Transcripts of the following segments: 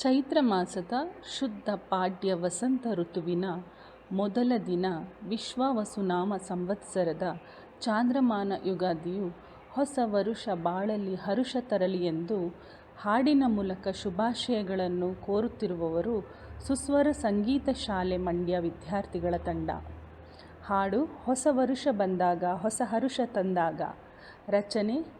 ಚೈತ್ರ ಮಾಸದ ಶುದ್ಧ ಪಾಡ್ಯ ವಸಂತ ಋತುವಿನ ಮೊದಲ ದಿನ ವಿಶ್ವಾವಸುನಾಮ ಸಂವತ್ಸರದ ಚಾಂದ್ರಮಾನ ಯುಗಾದಿಯು ಹೊಸ ವರುಷ ಬಾಳಲಿ ಹರುಷ ತರಲಿ ಎಂದು ಹಾಡಿನ ಮೂಲಕ ಶುಭಾಶಯಗಳನ್ನು ಕೋರುತ್ತಿರುವವರು ಸುಸ್ವರ ಸಂಗೀತ ಶಾಲೆ ಮಂಡ್ಯ ವಿದ್ಯಾರ್ಥಿಗಳ ತಂಡ. ಹಾಡು ಹೊಸ ವರುಷ ಬಂದಾಗ ಹೊಸ ಹರುಷ ತಂದಾಗ. ರಚನೆ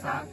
sa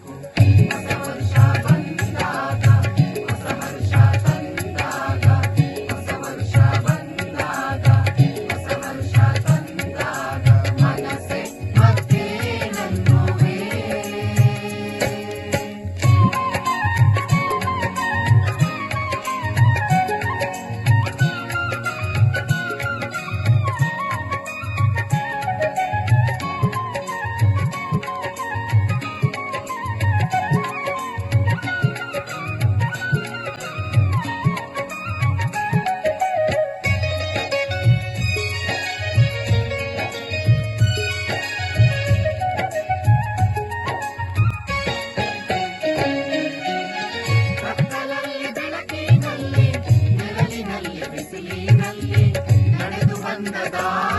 ಚಂದದಾ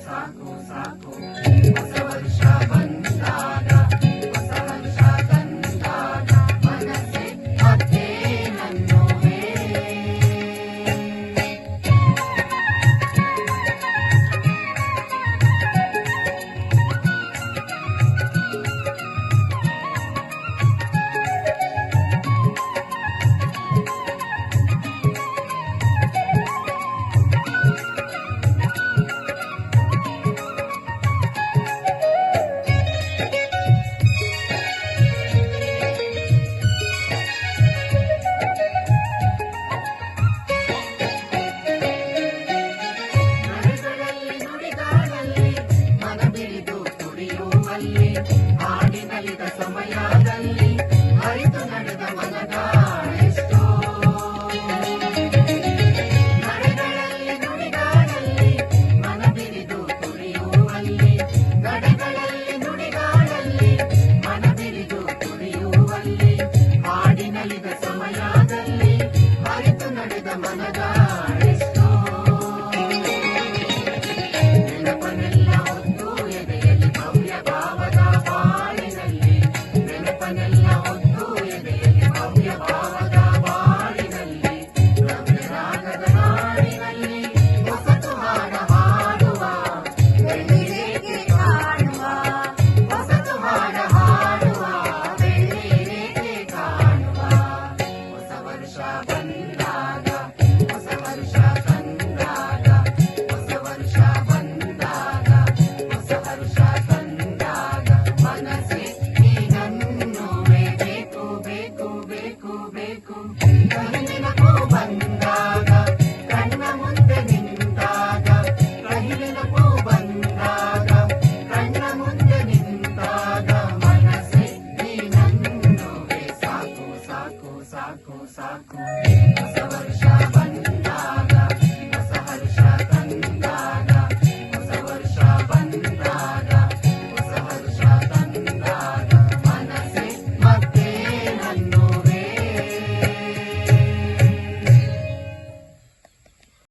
Saco. ವರ್ಷ ಬಂದ